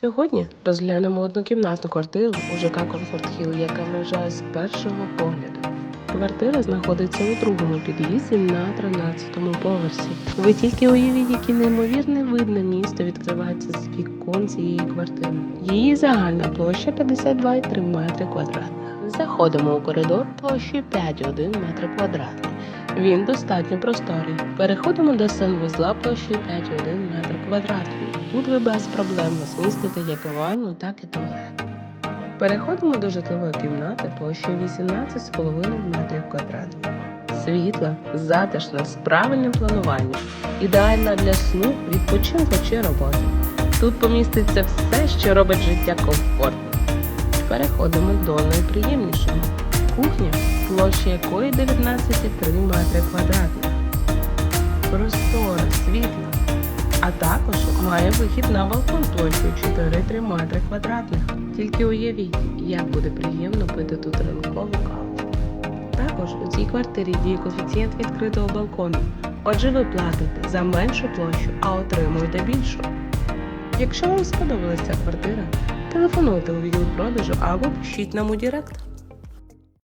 Сьогодні розглянемо однокімнатну квартиру у ЖК Комфорт Хіл, яка вражає з першого погляду. Квартира знаходиться у другому під'їзді на 13-му поверсі. Ви тільки уявіть, який неймовірний вид на місто відкривається з вікон цієї квартири. Її загальна площа 52,3 метри квадратних. Заходимо у коридор площею 5,1 метр квадратний. Він достатньо просторий. Переходимо до санвузла площею 5,1 метр квадратний. Тут ви без проблем розмістите як ванну, так і туалет. Переходимо до житлової кімнати площею 18,5 метрів квадратних. Світла, затишна, з правильним плануванням, ідеальна для сну, відпочинку чи роботи. Тут поміститься все, що робить життя комфортним. Переходимо до найприємнішого. Площа якої 19,3 метри квадратних. Простора, світла. А також має вихід на балкон площею 4,3 метри квадратних. Тільки уявіть, як буде приємно пити тут ранкову каву. Також у цій квартирі діє коефіцієнт відкритого балкону. Отже, ви платите за меншу площу, а отримуєте більшу. Якщо вам сподобалася ця квартира, телефонуйте у відділ продажу або пишіть нам у Директ.